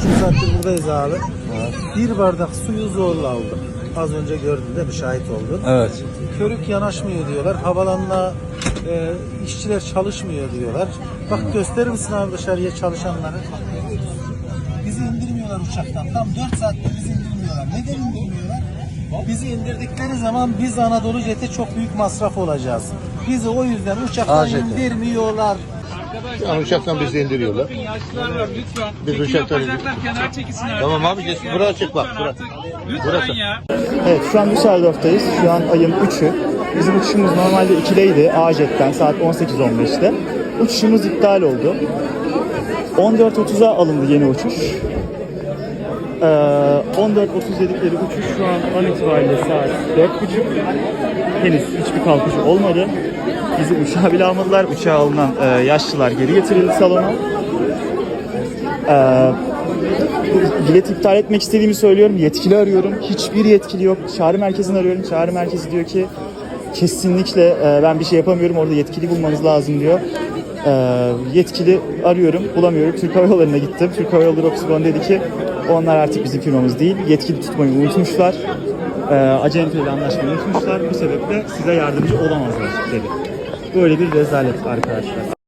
buçuk saattir buradayız abi. Bir bardak suyu zorla aldık. Az önce gördün değil mi? Şahit oldun. Evet. Körük yanaşmıyor diyorlar. Havalanma e, işçiler çalışmıyor diyorlar. Bak gösterir misin abi dışarıya çalışanları? Bizi indirmiyorlar uçaktan. Tam 4 saattir bizi indirmiyorlar. Neden indirmiyorlar? Bizi indirdikleri zaman biz Anadolu Jet'e çok büyük masraf olacağız. Bizi o yüzden uçaktan AJT. indirmiyorlar. Yani uçaktan bizi indiriyorlar. Bakın yaşlılar var lütfen. Biz Çekim uçaktan- yapacaklar kenar çekilsinler. Tamam abi, geç. Buraya çık bak, bura. Burası. ya. Evet şu an Düsseldorf'tayız. Şu an ayın 3'ü. Bizim uçuşumuz normalde 2'deydi AJet'ten saat 18.15'te. Uçuşumuz iptal oldu. 14.30'a alındı yeni uçuş. Ee, 14.30 dedikleri uçuş şu an an itibariyle saat 4.30. Henüz hiçbir kalkış olmadı. Bizi uçağa bile almadılar. Uçağa alınan e, yaşlılar geri getirildi salona. Ee, bilet iptal etmek istediğimi söylüyorum. Yetkili arıyorum. Hiçbir yetkili yok. Çağrı merkezini arıyorum. Çağrı merkezi diyor ki kesinlikle e, ben bir şey yapamıyorum. Orada yetkili bulmanız lazım diyor. E, yetkili arıyorum. Bulamıyorum. Türk Hava Yolları'na gittim. Türk Hava Yolları ofisi bana dedi ki onlar artık bizim firmamız değil. Yetkili tutmayı unutmuşlar. E, acenteyle anlaşmayı unutmuşlar. Bu sebeple size yardımcı olamazlar dedi. Böyle bir rezalet arkadaşlar.